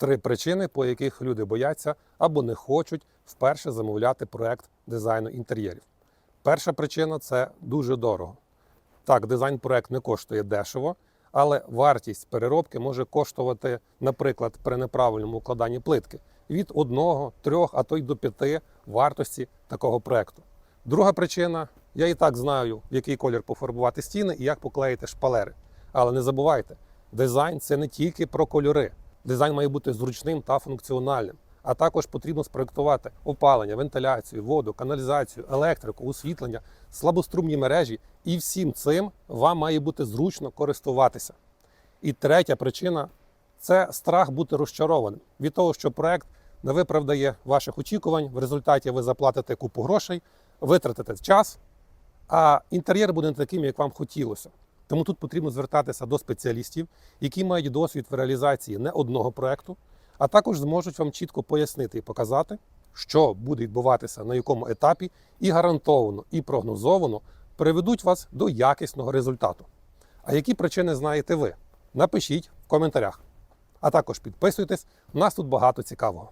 Три причини, по яких люди бояться або не хочуть вперше замовляти проект дизайну інтер'єрів. Перша причина це дуже дорого. Так, дизайн-проект не коштує дешево, але вартість переробки може коштувати, наприклад, при неправильному укладанні плитки від 1, 3, а то й до 5 вартості такого проекту. Друга причина я і так знаю, в який колір пофарбувати стіни і як поклеїти шпалери. Але не забувайте, дизайн це не тільки про кольори. Дизайн має бути зручним та функціональним. А також потрібно спроектувати опалення, вентиляцію, воду, каналізацію, електрику, освітлення, слабострумні мережі. І всім цим вам має бути зручно користуватися. І третя причина це страх бути розчарованим від того, що проект не виправдає ваших очікувань. В результаті ви заплатите купу грошей, витратите час, а інтер'єр буде не таким, як вам хотілося. Тому тут потрібно звертатися до спеціалістів, які мають досвід в реалізації не одного проекту, а також зможуть вам чітко пояснити і показати, що буде відбуватися на якому етапі, і гарантовано і прогнозовано приведуть вас до якісного результату. А які причини знаєте ви? Напишіть в коментарях. А також підписуйтесь, у нас тут багато цікавого.